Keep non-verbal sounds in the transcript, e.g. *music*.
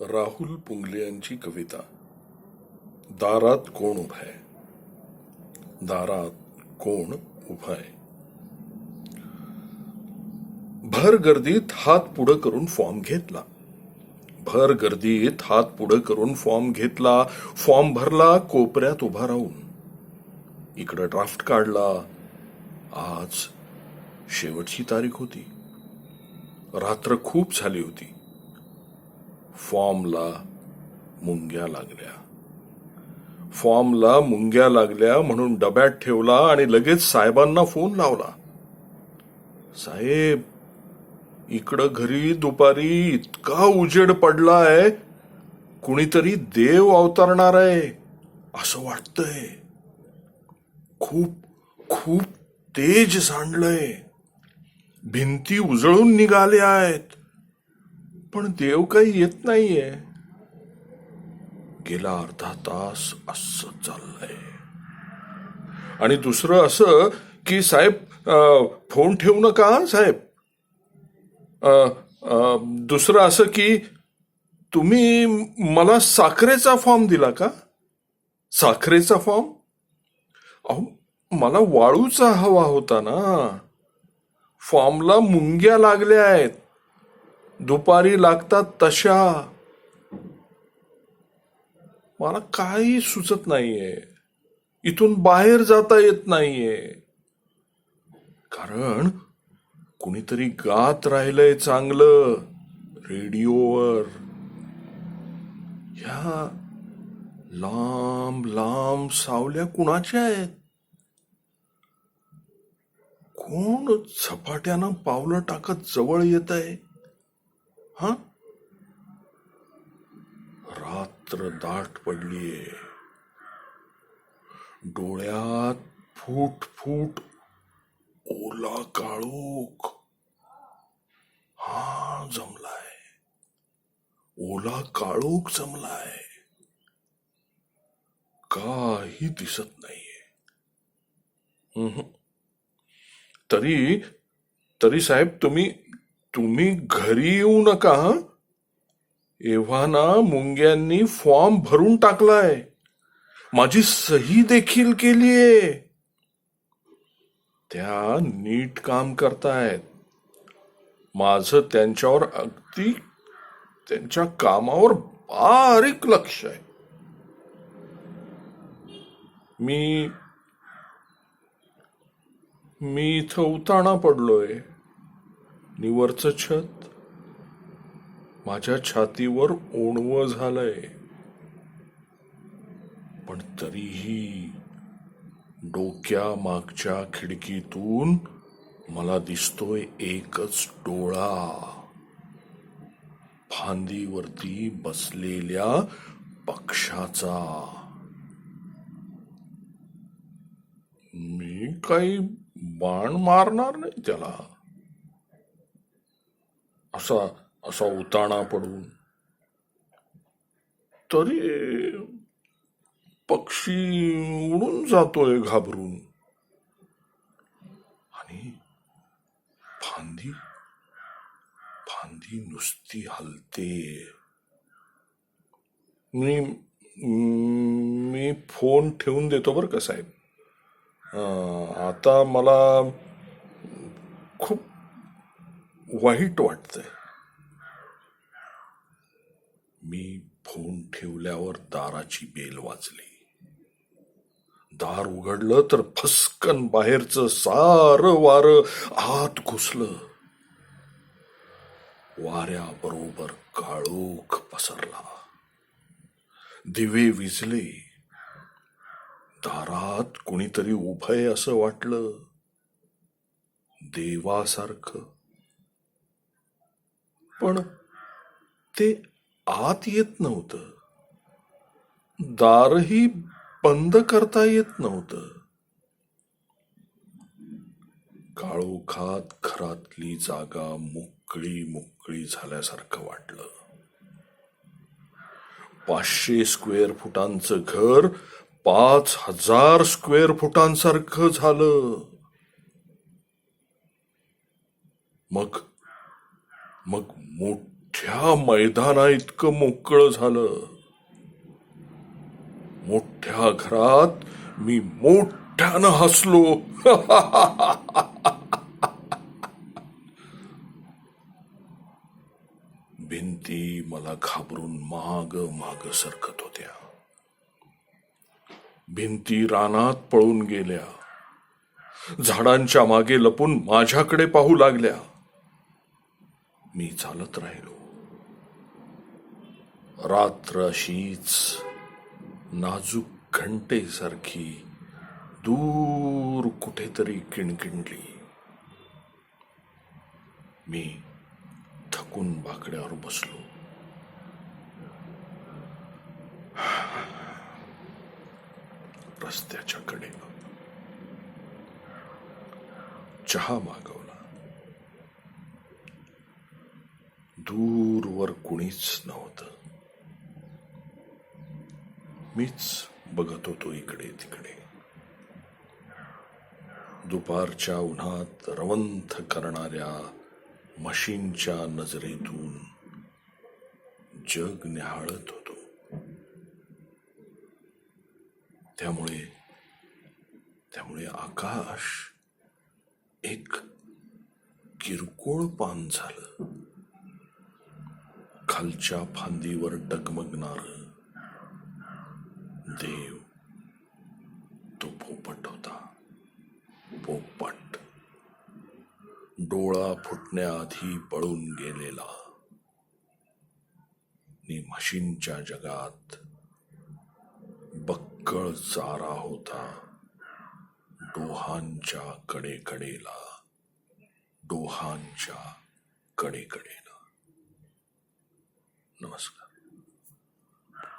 राहुल पुंगले यांची कविता. दारात कोण उभाय दारात कोण उभाय भर गर्दीत हात पुढं करून फॉर्म घेतला. भर गर्दीत हात पुढं करून फॉर्म घेतला. फॉर्म भरला कोपऱ्यात उभा राहून. इकडं ड्राफ्ट काढला. आज शेवटची तारीख होती. रात्र खूप झाली होती. फॉर्मला मुंग्या लागल्या. फॉर्मला मुंग्या लागल्या म्हणून डब्यात ठेवला आणि लगेच साहेबांना फोन लावला. साहेब इकडं घरी दुपारी इतका उजेड पडलाय कुणीतरी देव अवतरणार आहे असं वाटतंय. खूप खूप तेज सांडलंय. भिंती उजळून निघाल्या आहेत. पण देव काही येत नाहीये. गेला अर्धा तास असं चाललंय. आणि दुसरं असं की साहेब फोन ठेवू नका साहेब. दुसरं असं की तुम्ही मला साखरेचा फॉर्म दिला का? साखरेचा फॉर्म अहो मला वाळूचा हवा होता ना. फॉर्मला मुंग्या लागल्या आहेत. दुपारी लागतात तशा. मला काही सुचत नाहीये. इथून बाहेर जाता येत नाहीये. कारण कुणीतरी गात राहिलंय चांगलं रेडिओवर. ह्या लांब लांब सावल्या कुणाच्या आहेत? कोण झपाट्यानं पावलं टाकत जवळ येत आहे हा? रात्र दाट पडलीये डोळ्यात फूट फूट ओला काळोख। हा, जमलाय। ओला काळोख जमलाय। काही दिसत नाहीये। उम्हम. तरी तरी साहेब, तुम्ही तुम्ही घरी येऊ नका हं? एव्हा ना मुंग्यांनी फॉर्म भरून टाकलाय. माझी सही देखील केलीये त्या नीट काम करतायत. माझ त्यांच्यावर अगदी त्यांच्या कामावर बारीक लक्ष आहे. मी मी इथं उताणा पडलोय. निवरचं छत माझ्या छातीवर ओणवं झालंय. पण तरीही डोक्या मागच्या खिडकीतून मला दिसतोय एकच डोळा. फांदीवरती बसलेल्या पक्षाचा. मी काही बाण मारणार नाही त्याला. असा असा उताणा पडून. तरी पक्षी उडून जातोय घाबरून. आणि फांदी फांदी नुसती हलते. मी मी फोन ठेवून देतो बरं का साहेब. आता मला खूप वाईट वाटतंय. मी फोन ठेवल्यावर दाराची बेल वाजली. दार उघडलं तर फसकन बाहेरचं सार वार आत घुसलं. वाऱ्याबरोबर काळोख पसरला. दिवे विजले. दारात कुणीतरी उभय असं वाटलं. देवासारखं पण ते आत येत नव्हतं. दारही बंद करता येत नव्हतं. काळोखात घरातली जागा मोकळी मोकळी झाल्यासारखं वाटलं. पाचशे स्क्वेअर फुटांचं घर पाच हजार स्क्वेअर फुटांसारखं झालं. मग मग मोठ्या मैदाना इतकं मोकळं झालं. मोठ्या घरात मी मोठ्यानं हसलो. *laughs* भिंती मला घाबरून माग माग सरकत होत्या. भिंती रानात पळून गेल्या. झाडांच्या मागे लपून माझ्याकडे पाहू लागल्या. मी चालत राहिलो. रात्र अशीच नाजूक घंटेसारखी दूर कुठेतरी किणकिणली. मी थकून बाकड्यावर बसलो. रस्त्याच्या कडेला चहा मागव. दूरवर कुणीच नव्हतं. मीच बघत होतो इकडे तिकडे. दुपारच्या उन्हात रवंथ करणाऱ्या मशीनच्या नजरेतून जग निहाळत होतो. त्यामुळे त्यामुळे आकाश एक किरकोळ पान झालं. खालच्या फांदीवर डगमगणार. देव तो पोपट होता. पोपट. डोळा फुटण्याआधी पळून गेलेला. नि म्हशींच्या जगात बक्कळ चारा होता. डोहांच्या कडेकडेला. डोहांच्या कडेकडेला. नमस्कार